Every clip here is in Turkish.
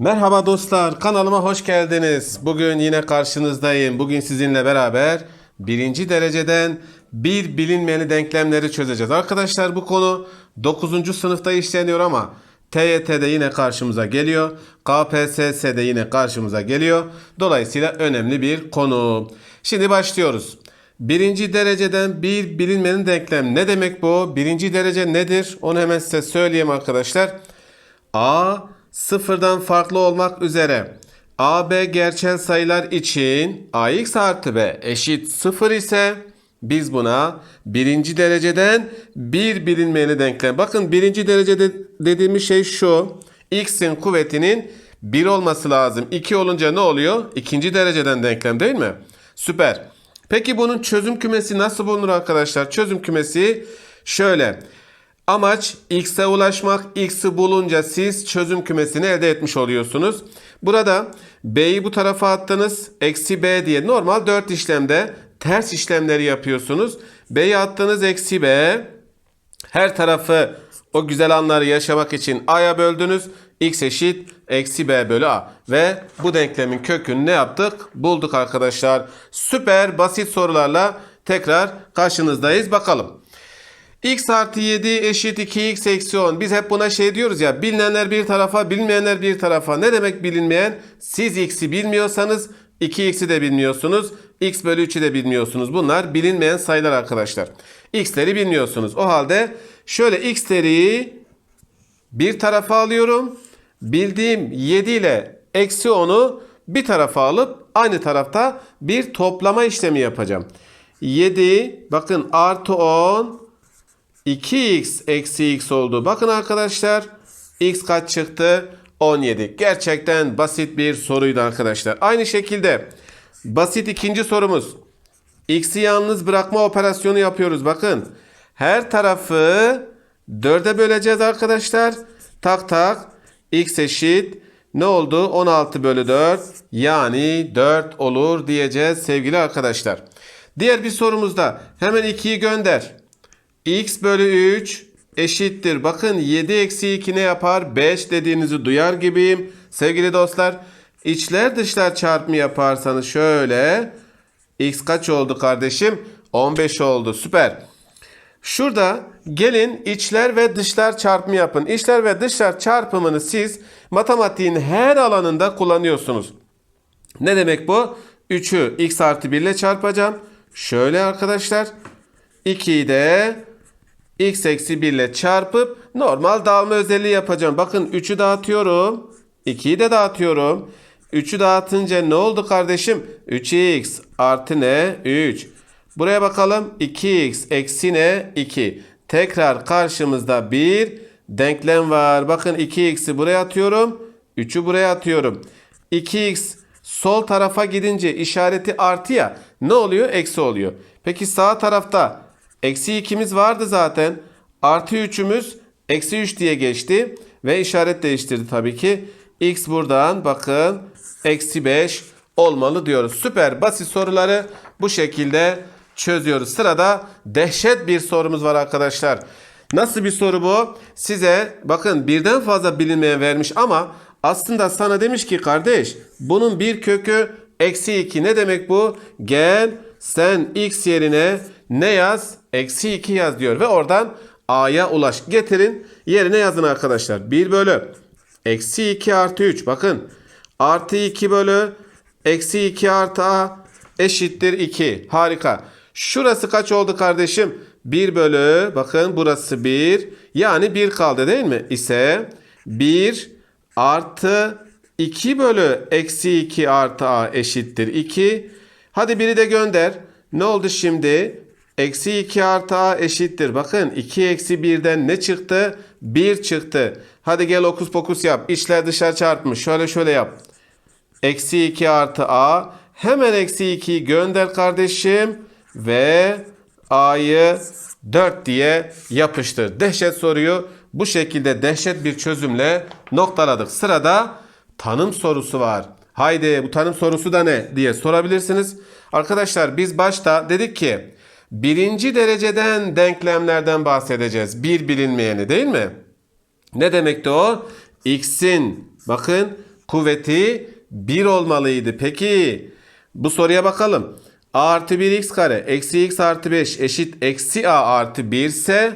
Merhaba dostlar, kanalıma hoş geldiniz. Bugün yine karşınızdayım. Bugün sizinle beraber birinci dereceden bir bilinmeyeni denklemleri çözeceğiz. Arkadaşlar bu konu 9. sınıfta işleniyor ama TYT'de yine karşımıza geliyor. KPSS'de yine karşımıza geliyor. Dolayısıyla önemli bir konu. Şimdi başlıyoruz. Birinci dereceden bir bilinmeyenin denklem. Ne demek bu? Birinci derece nedir? Onu hemen size söyleyeyim arkadaşlar. A sıfırdan farklı olmak üzere AB gerçel sayılar için AX artı B eşit sıfır ise biz buna birinci dereceden bir bilinmeyeni denklem. Bakın birinci derecede dediğimiz şey şu. X'in kuvvetinin 1 olması lazım. 2 olunca ne oluyor? İkinci dereceden denklem değil mi? Süper. Peki bunun çözüm kümesi nasıl bulunur arkadaşlar? Çözüm kümesi şöyle. Amaç x'e ulaşmak. X'i bulunca siz çözüm kümesini elde etmiş oluyorsunuz. Burada b'yi bu tarafa attınız. Eksi b diye normal 4 işlemde ters işlemleri yapıyorsunuz. b'yi attınız eksi b. Her tarafı o güzel anları yaşamak için a'ya böldünüz. x eşit eksi b bölü a. Ve bu denklemin kökünü ne yaptık? Bulduk arkadaşlar. Süper basit sorularla tekrar karşınızdayız. Bakalım. X artı 7 eşit 2x eksi 10. Biz hep buna şey diyoruz ya bilinenler bir tarafa bilinmeyenler bir tarafa. Ne demek bilinmeyen? Siz x'i bilmiyorsanız 2x'i de bilmiyorsunuz. x bölü 3'ü de bilmiyorsunuz. Bunlar bilinmeyen sayılar arkadaşlar. x'leri bilmiyorsunuz. O halde şöyle x'leri bir tarafa alıyorum. Bildiğim 7 ile eksi 10'u bir tarafa alıp aynı tarafta bir toplama işlemi yapacağım. 7 bakın artı 10 2x eksi x oldu. Bakın arkadaşlar x kaç çıktı? 17. Gerçekten basit bir soruydu arkadaşlar. Aynı şekilde basit ikinci sorumuz. X'i yalnız bırakma operasyonu yapıyoruz. Bakın her tarafı 4'e böleceğiz arkadaşlar. Tak tak x eşit ne oldu? 16 bölü 4 yani 4 olur diyeceğiz sevgili arkadaşlar. Diğer bir sorumuzda hemen 2'yi gönder x bölü 3 eşittir. Bakın 7 eksi 2 ne yapar? 5 dediğinizi duyar gibiyim. Sevgili dostlar içler dışlar çarpımı yaparsanız şöyle x kaç oldu kardeşim? 15 oldu süper. Şurada gelin içler ve dışlar çarpımı yapın. İçler ve dışlar çarpımını siz matematiğin her alanında kullanıyorsunuz. Ne demek bu? 3'ü x artı 1 ile çarpacağım. Şöyle arkadaşlar. 2'yi de x eksi 1 ile çarpıp normal dağılma özelliği yapacağım. Bakın 3'ü dağıtıyorum. 2'yi de dağıtıyorum. 3'ü dağıtınca ne oldu kardeşim? 3x artı ne? 3. Buraya bakalım. 2x eksi ne? 2. Tekrar karşımızda bir denklem var. Bakın 2x'i buraya atıyorum. 3'ü buraya atıyorum. 2x sol tarafa gidince işareti artı ya ne oluyor? Eksi oluyor. Peki sağ tarafta eksi 2'miz vardı zaten. Artı 3'ümüz eksi 3 diye geçti. Ve işaret değiştirdi tabii ki. X buradan bakın eksi 5 olmalı diyoruz. Süper basit soruları bu şekilde çözüyoruz. Sırada dehşet bir sorumuz var arkadaşlar. Nasıl bir soru bu? Size bakın birden fazla bilinmeyen vermiş ama aslında sana demiş ki kardeş bunun bir kökü eksi 2 ne demek bu? Gel sen x yerine ne yaz? Eksi 2 yaz diyor ve oradan a'ya ulaş. Getirin yerine yazın arkadaşlar. 1 bölü eksi 2 artı 3 bakın artı 2 bölü eksi 2 artı a eşittir 2. Harika. Şurası kaç oldu kardeşim? 1 bölü bakın burası 1 yani 1 kaldı değil mi? İse 1 artı 2 bölü eksi 2 artı a eşittir 2. Hadi biri de gönder. Ne oldu şimdi? Eksi 2 artı a eşittir. Bakın 2 eksi 1'den ne çıktı? 1 çıktı. Hadi gel okus pokus yap. İçler dışarı çarpmış. Şöyle şöyle yap. Eksi 2 artı a. Hemen eksi 2'yi gönder kardeşim. Ve a'yı 4 diye yapıştır. Dehşet soruyu bu şekilde dehşet bir çözümle noktaladık. Sırada tanım sorusu var. Haydi bu tanım sorusu da ne diye sorabilirsiniz. Arkadaşlar biz başta dedik ki birinci dereceden denklemlerden bahsedeceğiz. Bir bilinmeyeni değil mi? Ne demekti o? X'in bakın kuvveti 1 olmalıydı. Peki bu soruya bakalım. a artı 1 x kare eksi x artı 5 eşit eksi a artı 1 ise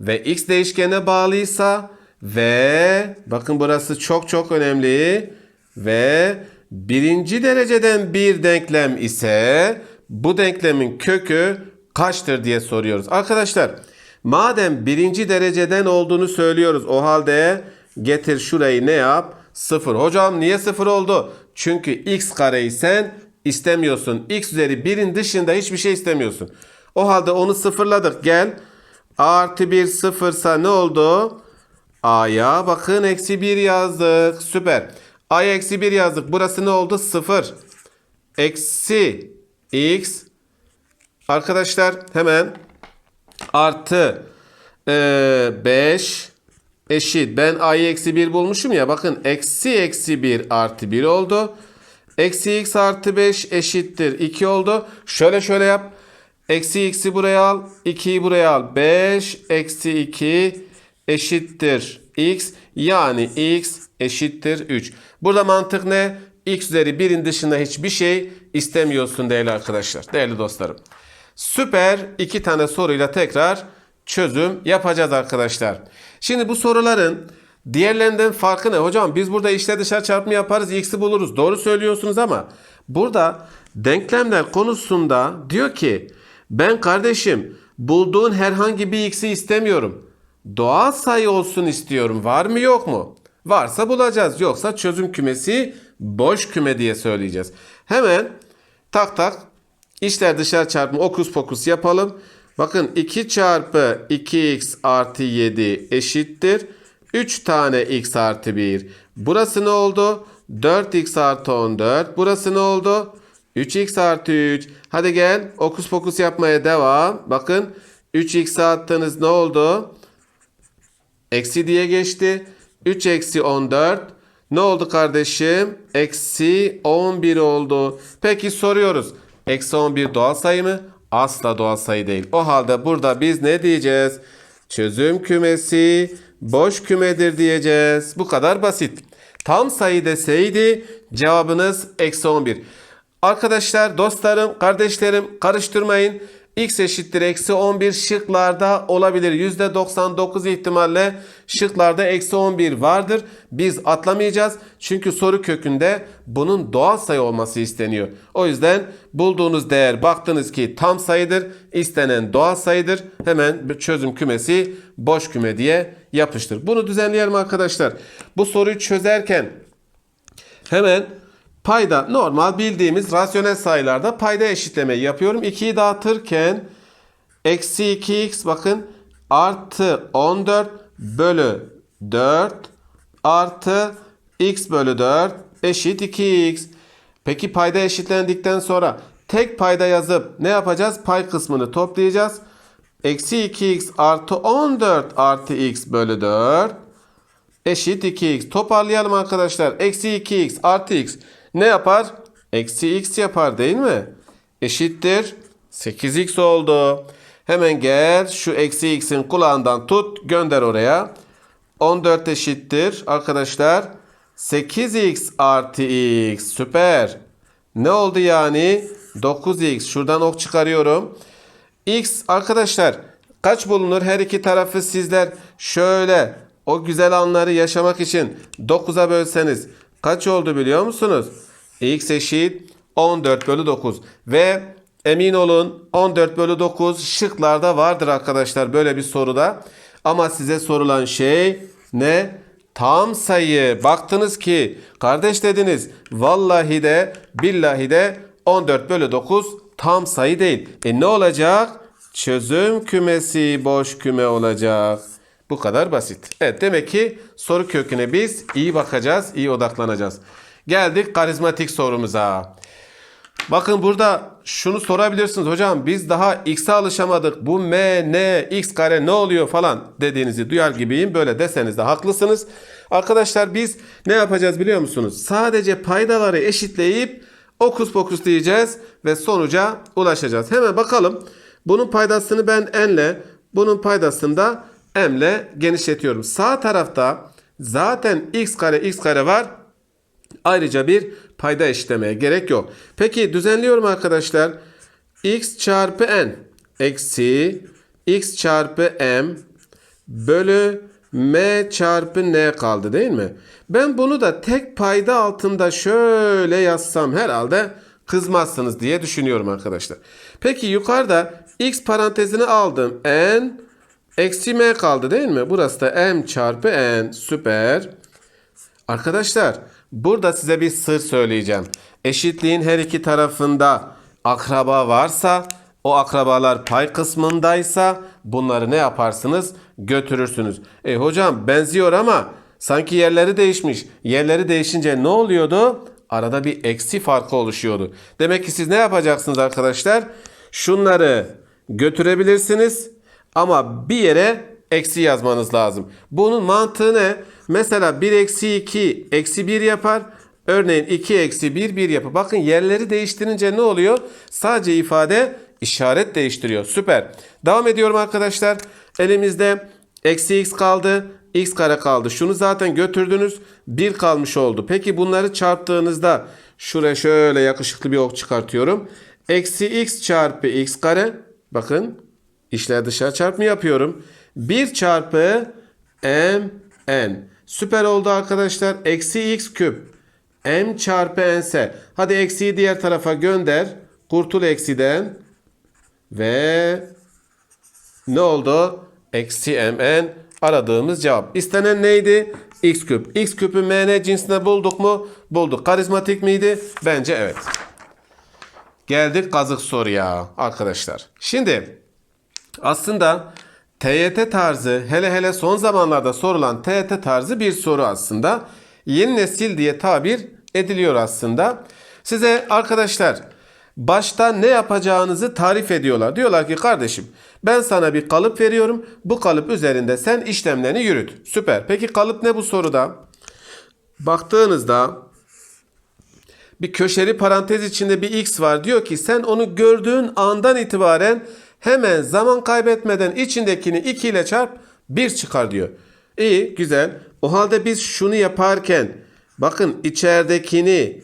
ve x değişkene bağlıysa ve bakın burası çok çok önemli ve birinci dereceden bir denklem ise bu denklemin kökü kaçtır diye soruyoruz. Arkadaşlar madem birinci dereceden olduğunu söylüyoruz o halde getir şurayı ne yap? Sıfır. Hocam niye sıfır oldu? Çünkü x kareyi sen istemiyorsun. x üzeri 1'in dışında hiçbir şey istemiyorsun. O halde onu sıfırladık. Gel. A artı 1 sıfırsa ne oldu? A'ya bakın eksi 1 yazdık. Süper. A'ya eksi 1 yazdık. Burası ne oldu? 0. Eksi x. Arkadaşlar hemen artı 5 eşit. Ben a'yı eksi 1 bulmuşum ya. Bakın eksi eksi 1 artı 1 oldu. Eksi x artı 5 eşittir 2 oldu. Şöyle şöyle yap. Eksi x'i buraya al. 2'yi buraya al. 5 eksi 2 eşittir x. Yani x eşittir 3. Burada mantık ne? x üzeri 1'in dışında hiçbir şey istemiyorsun değerli arkadaşlar. Değerli dostlarım. Süper iki tane soruyla tekrar çözüm yapacağız arkadaşlar. Şimdi bu soruların diğerlerinden farkı ne? Hocam biz burada içler dışarı çarpımı yaparız x'i buluruz. Doğru söylüyorsunuz ama burada denklemler konusunda diyor ki ben kardeşim bulduğun herhangi bir x'i istemiyorum. Doğal sayı olsun istiyorum. Var mı yok mu? Varsa bulacağız. Yoksa çözüm kümesi boş küme diye söyleyeceğiz. Hemen tak tak İçler dışarı çarpımı okus pokus yapalım. Bakın 2 çarpı 2x artı 7 eşittir. 3 tane x artı 1. Burası ne oldu? 4x artı 14. Burası ne oldu? 3x artı 3. Hadi gel okus pokus yapmaya devam. Bakın 3x attınız ne oldu? Eksi diye geçti. 3 eksi 14. Ne oldu kardeşim? Eksi 11 oldu. Peki soruyoruz. Eksi 11 doğal sayı mı? Asla doğal sayı değil. O halde burada biz ne diyeceğiz? Çözüm kümesi boş kümedir diyeceğiz. Bu kadar basit. Tam sayı deseydi cevabınız eksi 11. Arkadaşlar, dostlarım, kardeşlerim karıştırmayın. X eşittir eksi 11 şıklarda olabilir. %99 ihtimalle şıklarda eksi 11 vardır. Biz atlamayacağız. Çünkü soru kökünde bunun doğal sayı olması isteniyor. O yüzden bulduğunuz değer baktınız ki tam sayıdır. istenen doğal sayıdır. Hemen çözüm kümesi boş küme diye yapıştır. Bunu düzenleyelim arkadaşlar. Bu soruyu çözerken hemen Payda normal bildiğimiz rasyonel sayılarda payda eşitleme yapıyorum. 2'yi dağıtırken eksi 2x bakın artı 14 bölü 4 artı x bölü 4 eşit 2x. Peki payda eşitlendikten sonra tek payda yazıp ne yapacağız? Pay kısmını toplayacağız. Eksi 2x artı 14 artı x bölü 4 eşit 2x. Toparlayalım arkadaşlar. Eksi 2x artı x ne yapar? Eksi x yapar değil mi? Eşittir. 8x oldu. Hemen gel şu eksi x'in kulağından tut gönder oraya. 14 eşittir arkadaşlar. 8x artı x süper. Ne oldu yani? 9x şuradan ok çıkarıyorum. x arkadaşlar kaç bulunur? Her iki tarafı sizler şöyle o güzel anları yaşamak için 9'a bölseniz kaç oldu biliyor musunuz? x eşit 14 bölü 9 ve emin olun 14 bölü 9 şıklarda vardır arkadaşlar böyle bir soruda. Ama size sorulan şey ne? Tam sayı. Baktınız ki kardeş dediniz vallahi de billahi de 14 bölü 9 tam sayı değil. E ne olacak? Çözüm kümesi boş küme olacak. Bu kadar basit. Evet demek ki soru köküne biz iyi bakacağız, iyi odaklanacağız. Geldik karizmatik sorumuza. Bakın burada şunu sorabilirsiniz hocam biz daha x'e alışamadık. Bu m, n, x kare ne oluyor falan dediğinizi duyar gibiyim. Böyle deseniz de haklısınız. Arkadaşlar biz ne yapacağız biliyor musunuz? Sadece paydaları eşitleyip okus pokus diyeceğiz ve sonuca ulaşacağız. Hemen bakalım. Bunun paydasını ben n'le, bunun paydasını da m'le genişletiyorum. Sağ tarafta zaten x kare x kare var. Ayrıca bir payda eşitlemeye gerek yok. Peki düzenliyorum arkadaşlar. x çarpı n eksi x çarpı m bölü m çarpı n kaldı değil mi? Ben bunu da tek payda altında şöyle yazsam herhalde kızmazsınız diye düşünüyorum arkadaşlar. Peki yukarıda x parantezini aldım. n eksi m kaldı değil mi? Burası da m çarpı n. Süper. Arkadaşlar burada size bir sır söyleyeceğim. Eşitliğin her iki tarafında akraba varsa o akrabalar pay kısmındaysa bunları ne yaparsınız? Götürürsünüz. E hocam benziyor ama sanki yerleri değişmiş. Yerleri değişince ne oluyordu? Arada bir eksi farkı oluşuyordu. Demek ki siz ne yapacaksınız arkadaşlar? Şunları götürebilirsiniz ama bir yere eksi yazmanız lazım. Bunun mantığı ne? Mesela 1 eksi 2 eksi 1 yapar. Örneğin 2 eksi 1 1 yapar. Bakın yerleri değiştirince ne oluyor? Sadece ifade işaret değiştiriyor. Süper. Devam ediyorum arkadaşlar. Elimizde eksi x kaldı. x kare kaldı. Şunu zaten götürdünüz. 1 kalmış oldu. Peki bunları çarptığınızda şuraya şöyle yakışıklı bir ok çıkartıyorum. Eksi x çarpı x kare. Bakın İşler dışarı çarpımı yapıyorum. 1 çarpı m n. Süper oldu arkadaşlar. Eksi x küp. m çarpı n ise. Hadi eksiyi diğer tarafa gönder. Kurtul eksiden. Ve ne oldu? Eksi m n aradığımız cevap. İstenen neydi? x küp. x küpü mn cinsine bulduk mu? Bulduk. Karizmatik miydi? Bence evet. Geldik kazık soruya arkadaşlar. Şimdi aslında TYT tarzı hele hele son zamanlarda sorulan TYT tarzı bir soru aslında. Yeni nesil diye tabir ediliyor aslında. Size arkadaşlar başta ne yapacağınızı tarif ediyorlar. Diyorlar ki kardeşim ben sana bir kalıp veriyorum. Bu kalıp üzerinde sen işlemlerini yürüt. Süper. Peki kalıp ne bu soruda? Baktığınızda bir köşeli parantez içinde bir x var. Diyor ki sen onu gördüğün andan itibaren hemen zaman kaybetmeden içindekini 2 ile çarp 1 çıkar diyor. İyi güzel. O halde biz şunu yaparken bakın içeridekini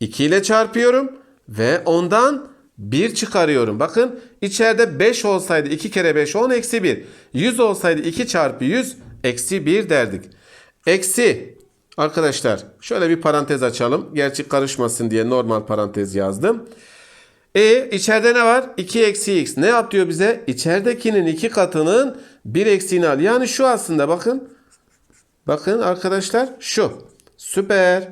2 ile çarpıyorum ve ondan 1 çıkarıyorum. Bakın içeride 5 olsaydı 2 kere 5 10 eksi 1. 100 olsaydı 2 çarpı 100 eksi 1 derdik. Eksi arkadaşlar şöyle bir parantez açalım. Gerçi karışmasın diye normal parantez yazdım. E içeride ne var? 2 eksi x. Ne yap diyor bize? İçeridekinin 2 katının 1 eksiğini al. Yani şu aslında bakın. Bakın arkadaşlar şu. Süper.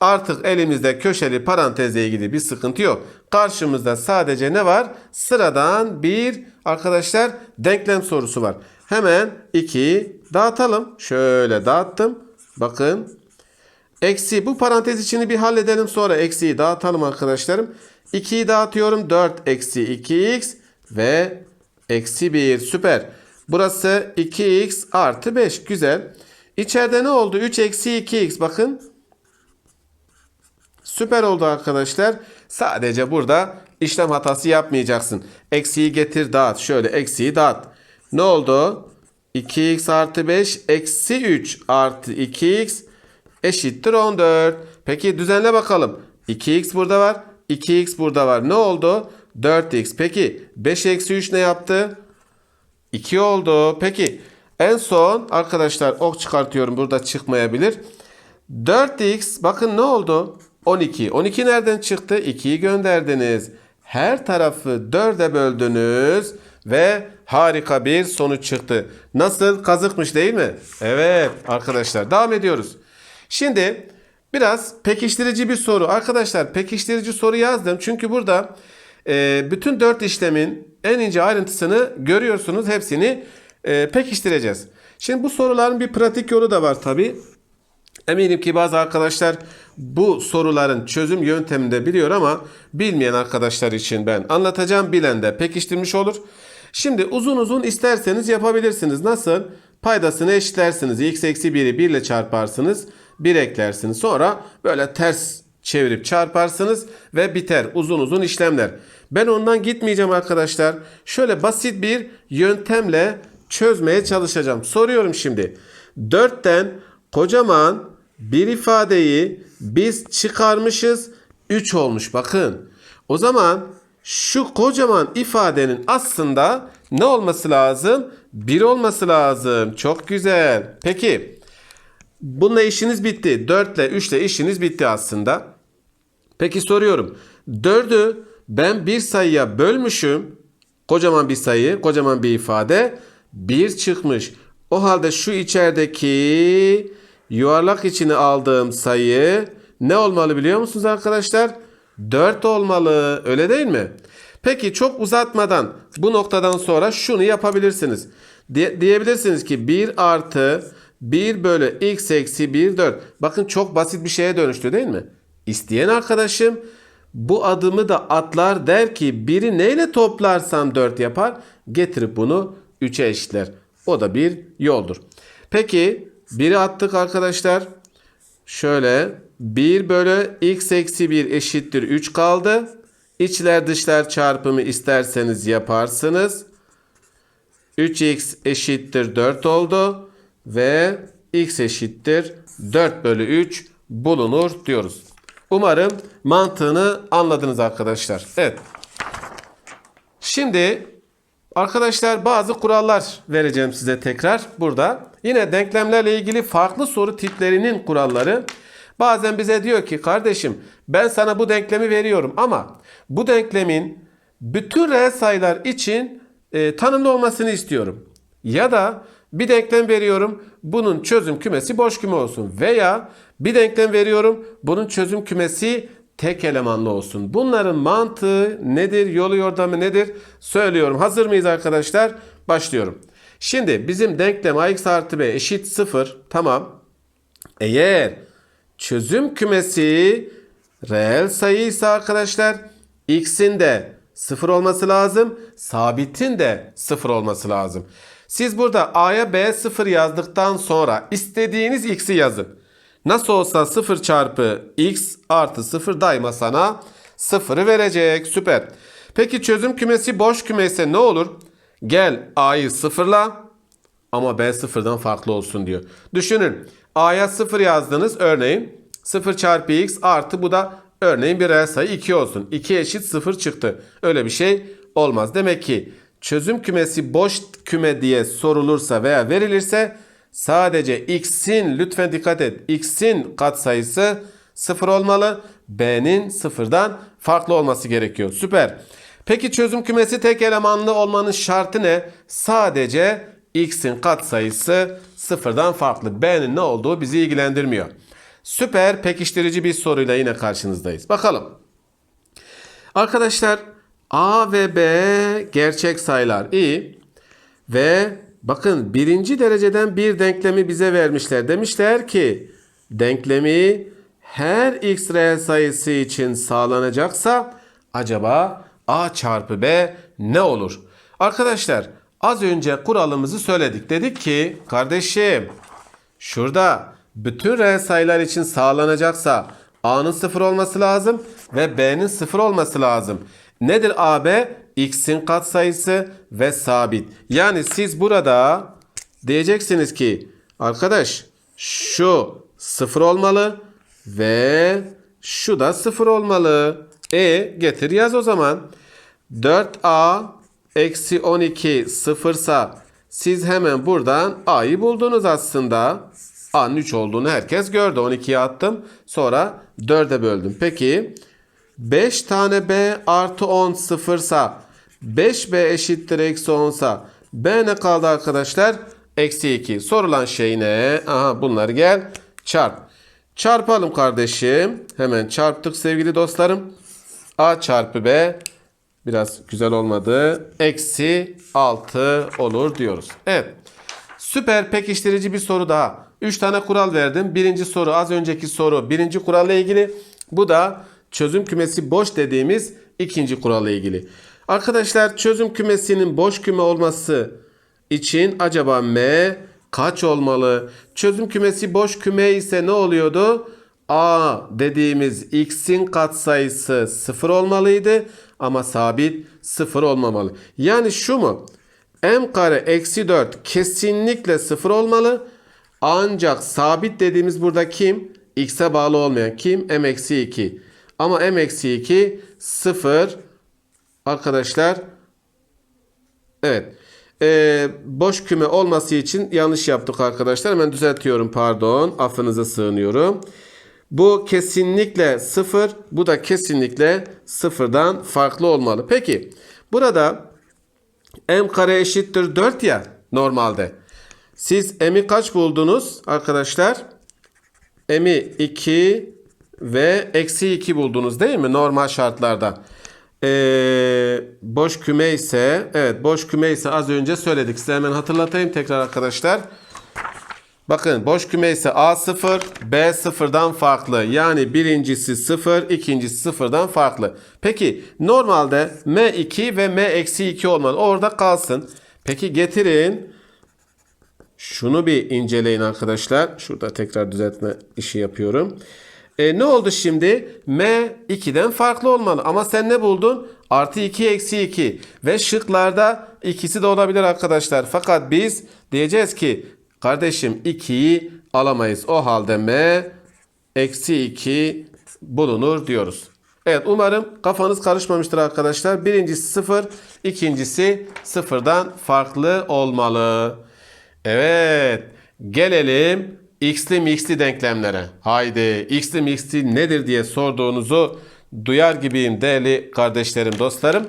Artık elimizde köşeli parantezle ilgili bir sıkıntı yok. Karşımızda sadece ne var? Sıradan bir arkadaşlar denklem sorusu var. Hemen 2'yi dağıtalım. Şöyle dağıttım. Bakın. Eksi bu parantez içini bir halledelim sonra eksiyi dağıtalım arkadaşlarım. 2'yi dağıtıyorum. 4 eksi 2x ve eksi 1. Süper. Burası 2x artı 5. Güzel. İçeride ne oldu? 3 eksi 2x. Bakın. Süper oldu arkadaşlar. Sadece burada işlem hatası yapmayacaksın. Eksiyi getir dağıt. Şöyle eksiyi dağıt. Ne oldu? 2x artı 5 eksi 3 artı 2x eşittir 14. Peki düzenle bakalım. 2x burada var. 2x burada var. Ne oldu? 4x. Peki 5 eksi 3 ne yaptı? 2 oldu. Peki en son arkadaşlar ok çıkartıyorum. Burada çıkmayabilir. 4x bakın ne oldu? 12. 12 nereden çıktı? 2'yi gönderdiniz. Her tarafı 4'e böldünüz ve harika bir sonuç çıktı. Nasıl? Kazıkmış değil mi? Evet arkadaşlar devam ediyoruz. Şimdi biraz pekiştirici bir soru. Arkadaşlar pekiştirici soru yazdım. Çünkü burada e, bütün 4 işlemin en ince ayrıntısını görüyorsunuz. Hepsini e, pekiştireceğiz. Şimdi bu soruların bir pratik yolu da var tabi. Eminim ki bazı arkadaşlar bu soruların çözüm yöntemini de biliyor ama bilmeyen arkadaşlar için ben anlatacağım. Bilen de pekiştirmiş olur. Şimdi uzun uzun isterseniz yapabilirsiniz. Nasıl? Paydasını eşitlersiniz. x eksi 1'i 1 ile çarparsınız. 1 eklersiniz. Sonra böyle ters çevirip çarparsınız ve biter. Uzun uzun işlemler. Ben ondan gitmeyeceğim arkadaşlar. Şöyle basit bir yöntemle çözmeye çalışacağım. Soruyorum şimdi. 4'ten kocaman bir ifadeyi biz çıkarmışız 3 olmuş bakın. O zaman şu kocaman ifadenin aslında ne olması lazım? 1 olması lazım. Çok güzel. Peki bununla işiniz bitti. 4 ile 3 ile işiniz bitti aslında. Peki soruyorum. 4'ü ben bir sayıya bölmüşüm. Kocaman bir sayı, kocaman bir ifade. 1 çıkmış. O halde şu içerideki yuvarlak içine aldığım sayı ne olmalı biliyor musunuz arkadaşlar? 4 olmalı. Öyle değil mi? Peki çok uzatmadan bu noktadan sonra şunu yapabilirsiniz. Diye- diyebilirsiniz ki 1 artı 1 bölü x eksi 1 4. Bakın çok basit bir şeye dönüştü değil mi? İsteyen arkadaşım bu adımı da atlar der ki biri neyle toplarsam 4 yapar. Getirip bunu 3'e eşitler. O da bir yoldur. Peki biri attık arkadaşlar. Şöyle 1 bölü x eksi 1 eşittir 3 kaldı. İçler dışlar çarpımı isterseniz yaparsınız. 3x eşittir 4 oldu. Ve x eşittir 4 bölü 3 bulunur diyoruz. Umarım mantığını anladınız arkadaşlar. Evet. Şimdi arkadaşlar bazı kurallar vereceğim size tekrar burada. Yine denklemlerle ilgili farklı soru tiplerinin kuralları. Bazen bize diyor ki kardeşim ben sana bu denklemi veriyorum ama bu denklemin bütün reel sayılar için e, tanımlı olmasını istiyorum. Ya da bir denklem veriyorum bunun çözüm kümesi boş küme olsun veya bir denklem veriyorum bunun çözüm kümesi tek elemanlı olsun. Bunların mantığı nedir, yolu yordamı nedir söylüyorum. Hazır mıyız arkadaşlar? Başlıyorum. Şimdi bizim denklem ax artı b eşit 0 tamam. Eğer çözüm kümesi reel sayı ise arkadaşlar x'in de 0 olması lazım. Sabitin de 0 olması lazım. Siz burada a'ya b 0 yazdıktan sonra istediğiniz x'i yazın. Nasıl olsa 0 çarpı x artı 0 daima sana 0'ı verecek. Süper. Peki çözüm kümesi boş küme ise ne olur? Gel a'yı sıfırla ama b sıfırdan farklı olsun diyor. Düşünün. A'ya 0 yazdınız örneğin. 0 çarpı x artı bu da örneğin bir reel sayı 2 olsun. 2 eşit 0 çıktı. Öyle bir şey olmaz. Demek ki çözüm kümesi boş küme diye sorulursa veya verilirse sadece x'in lütfen dikkat et. x'in katsayısı 0 olmalı. b'nin sıfırdan farklı olması gerekiyor. Süper. Peki çözüm kümesi tek elemanlı olmanın şartı ne? Sadece x'in katsayısı sıfırdan farklı. B'nin ne olduğu bizi ilgilendirmiyor. Süper pekiştirici bir soruyla yine karşınızdayız. Bakalım. Arkadaşlar A ve B gerçek sayılar. İyi. Ve bakın birinci dereceden bir denklemi bize vermişler. Demişler ki denklemi her x reel sayısı için sağlanacaksa acaba A çarpı B ne olur? Arkadaşlar az önce kuralımızı söyledik. Dedik ki kardeşim şurada bütün reel sayılar için sağlanacaksa A'nın sıfır olması lazım ve B'nin sıfır olması lazım. Nedir AB? X'in katsayısı ve sabit. Yani siz burada diyeceksiniz ki arkadaş şu sıfır olmalı ve şu da sıfır olmalı. E getir yaz o zaman. 4A eksi 12 sıfırsa siz hemen buradan A'yı buldunuz aslında. A'nın 3 olduğunu herkes gördü. 12'ye attım. Sonra 4'e böldüm. Peki 5 tane B artı 10 sıfırsa 5B eşittir eksi 10'sa B ne kaldı arkadaşlar? Eksi 2. Sorulan şey ne? Aha bunları gel çarp. Çarpalım kardeşim. Hemen çarptık sevgili dostlarım. A çarpı B biraz güzel olmadı. Eksi 6 olur diyoruz. Evet. Süper pekiştirici bir soru daha. 3 tane kural verdim. Birinci soru az önceki soru birinci kuralla ilgili. Bu da çözüm kümesi boş dediğimiz ikinci kuralla ilgili. Arkadaşlar çözüm kümesinin boş küme olması için acaba M kaç olmalı? Çözüm kümesi boş küme ise ne oluyordu? A dediğimiz x'in katsayısı 0 olmalıydı ama sabit 0 olmamalı. Yani şu mu? m kare eksi 4 kesinlikle 0 olmalı. Ancak sabit dediğimiz burada kim? X'e bağlı olmayan kim? M eksi 2. Ama M eksi 2 0 arkadaşlar Evet. Ee, boş küme olması için yanlış yaptık arkadaşlar. Hemen düzeltiyorum pardon. Affınıza sığınıyorum. Bu kesinlikle 0. Bu da kesinlikle sıfırdan farklı olmalı. Peki burada m kare eşittir 4 ya normalde. Siz m'i kaç buldunuz arkadaşlar? m'i 2 ve eksi 2 buldunuz değil mi normal şartlarda? Ee, boş küme ise evet boş küme ise az önce söyledik. Size hemen hatırlatayım tekrar arkadaşlar. Bakın boş küme ise A 0, B 0'dan farklı. Yani birincisi 0, ikincisi 0'dan farklı. Peki normalde M2 ve M eksi 2 olmalı. Orada kalsın. Peki getirin. Şunu bir inceleyin arkadaşlar. Şurada tekrar düzeltme işi yapıyorum. E, ne oldu şimdi? M 2'den farklı olmalı. Ama sen ne buldun? Artı 2 eksi 2. Ve şıklarda ikisi de olabilir arkadaşlar. Fakat biz diyeceğiz ki kardeşim 2'yi alamayız. O halde M eksi 2 bulunur diyoruz. Evet umarım kafanız karışmamıştır arkadaşlar. Birincisi 0, ikincisi sıfırdan farklı olmalı. Evet gelelim x'li mix'li denklemlere. Haydi x'li mix'li nedir diye sorduğunuzu duyar gibiyim değerli kardeşlerim dostlarım.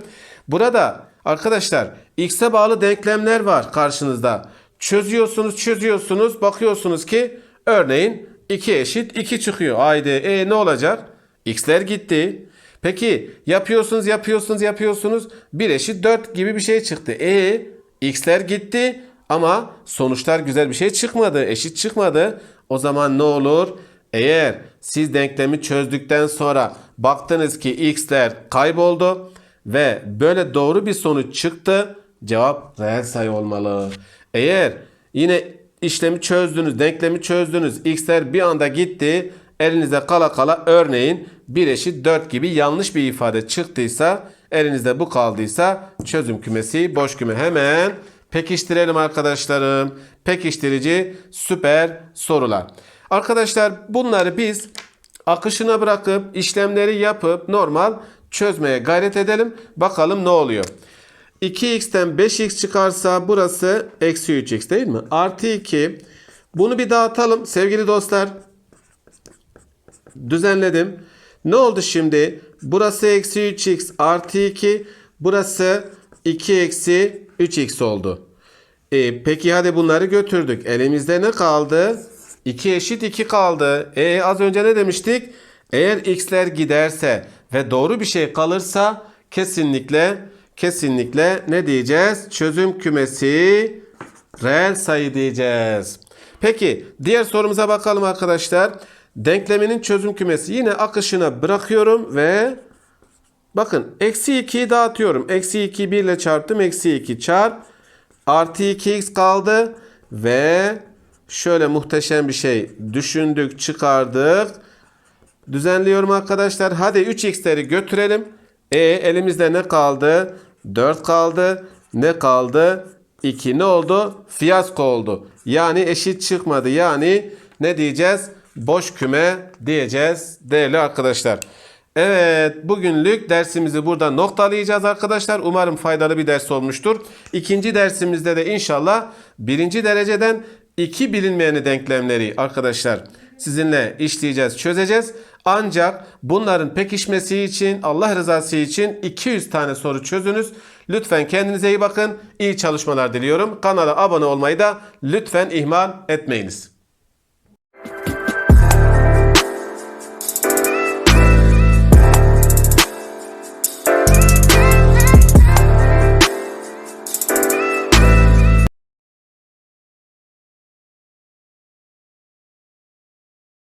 Burada arkadaşlar x'e bağlı denklemler var karşınızda. Çözüyorsunuz çözüyorsunuz bakıyorsunuz ki örneğin 2 eşit 2 çıkıyor. Haydi e ne olacak? X'ler gitti. Peki yapıyorsunuz yapıyorsunuz yapıyorsunuz 1 eşit 4 gibi bir şey çıktı. E x'ler gitti ama sonuçlar güzel bir şey çıkmadı. Eşit çıkmadı. O zaman ne olur? Eğer siz denklemi çözdükten sonra baktınız ki x'ler kayboldu ve böyle doğru bir sonuç çıktı. Cevap reel sayı olmalı. Eğer yine işlemi çözdünüz, denklemi çözdünüz. X'ler bir anda gitti. Elinizde kala kala örneğin 1 eşit 4 gibi yanlış bir ifade çıktıysa elinizde bu kaldıysa çözüm kümesi boş küme hemen pekiştirelim arkadaşlarım. Pekiştirici süper sorular. Arkadaşlar bunları biz akışına bırakıp işlemleri yapıp normal çözmeye gayret edelim. Bakalım ne oluyor. 2x'ten 5x çıkarsa burası eksi 3x değil mi? Artı 2. Bunu bir dağıtalım sevgili dostlar. Düzenledim. Ne oldu şimdi? Burası eksi 3x artı 2. Burası 2 eksi 3x oldu. E, peki hadi bunları götürdük. Elimizde ne kaldı? 2 eşit 2 kaldı. E az önce ne demiştik? Eğer x'ler giderse ve doğru bir şey kalırsa kesinlikle kesinlikle ne diyeceğiz? Çözüm kümesi reel sayı diyeceğiz. Peki diğer sorumuza bakalım arkadaşlar. Denkleminin çözüm kümesi yine akışına bırakıyorum ve bakın eksi 2'yi dağıtıyorum. Eksi 2'yi 1 ile çarptım. Eksi 2 çarp. Artı 2x kaldı ve şöyle muhteşem bir şey düşündük çıkardık. Düzenliyorum arkadaşlar. Hadi 3x'leri götürelim. E elimizde ne kaldı? 4 kaldı. Ne kaldı? 2 ne oldu? Fiyasko oldu. Yani eşit çıkmadı. Yani ne diyeceğiz? Boş küme diyeceğiz değerli arkadaşlar. Evet bugünlük dersimizi burada noktalayacağız arkadaşlar. Umarım faydalı bir ders olmuştur. İkinci dersimizde de inşallah birinci dereceden iki bilinmeyeni denklemleri arkadaşlar sizinle işleyeceğiz, çözeceğiz. Ancak bunların pekişmesi için Allah rızası için 200 tane soru çözünüz. Lütfen kendinize iyi bakın. İyi çalışmalar diliyorum. Kanala abone olmayı da lütfen ihmal etmeyiniz.